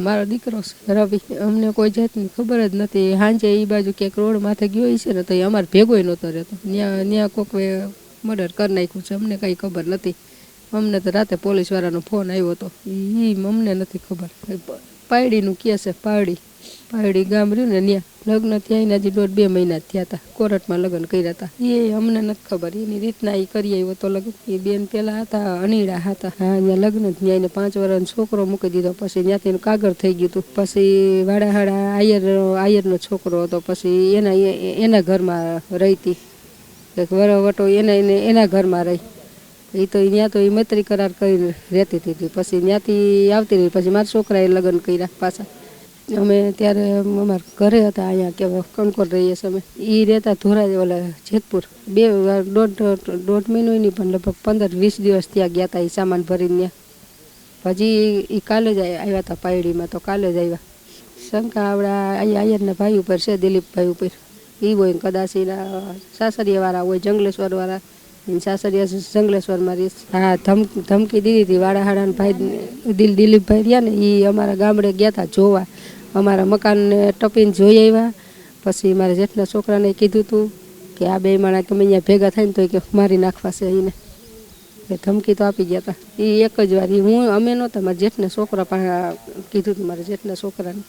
મારો દીકરો છે. રવિ, અમને કોઈ જાતની ખબર જ નથી. સાંજે એ બાજુ ક્યાંક રોડ માથે ગયો છે ને તો એ અમારે ભેગોય નહોતો રહેતો. ત્યાં ત્યાં કોકે મર્ડર કરી નાખ્યું છે. અમને કાંઈ ખબર નથી. અમને તો રાતે પોલીસવાળાનો ફોન આવ્યો હતો એ અમને નથી ખબર. પાયડીનું કહે છે? પાયડી. પાયડી ગામ રહ્યું ને ત્યાં. લગ્ન ત્યાં હજી દોઢ બે મહિના થયા હતા. કોર્ટમાં લગ્ન કર્યા હતા. એ અમને નથી ખબર. એની રીતના એ કરી આવ્યો તો લગ્ન. એ બેન પેલા હતા, અનીડા હતા. હા, ત્યાં લગ્ન ત્યાં એને પાંચ વર્ષનો છોકરો મૂકી દીધો. પછી ત્યાંથી એનું કાગળ થઈ ગયું હતું. પછી વાડાહાડા આયર, આયરનો છોકરો હતો. પછી એના એના ઘરમાં રહી હતી. વરવટો એના એને, એના ઘરમાં રહી. એ તો ત્યાં તો એ મૈત્રી કરાર કરી રહેતી હતી પછી ત્યાંથી આવતી રહી. પછી મારા છોકરાએ લગ્ન કર્યા પાછા. અમે ત્યારે અમારા ઘરે હતા અહીંયા કે કણકોટ રહીએ છીએ અમે. એ રહેતા ધોરા ઓલા જેતપુર. બે વાર દોઢ દોઢ મહિનો નહીં પણ લગભગ પંદર વીસ દિવસ ત્યાં ગયા હતા એ સામાન ભરીને ત્યાં પછી એ કાલે જ આવ્યા હતા પાયડીમાં તો કાલે જ આવ્યા. શંકા આવડા અહીંયા આયરના ભાઈ ઉપર છે, દિલીપભાઈ ઉપર. એ હોય કદાચ એના સાસરીયાવાળા હોય જંગલેશ્વરવાળા સાસરિયા જંગલેશ્વરમાં રહીશ હા, ધમ ધમકી દીધી હતી વાડાહાડાના ભાઈ દિલ દિલીપભાઈ રહ્યા ને એ અમારા ગામડે ગયા હતા જોવા. અમારા મકાનને ટપીને જોઈ આવ્યા. પછી મારા જેઠના છોકરાને કીધું હતું કે આ બે માણા અમે અહીંયા ભેગા થાય ને તો કે મારી નાખવા છે એને ધમકી તો આપી ગયા હતા એ એક જ વાર. એ હું અમે નહોતા, મારા જેઠના છોકરા પણ કીધું હતું મારા જેઠના છોકરાને.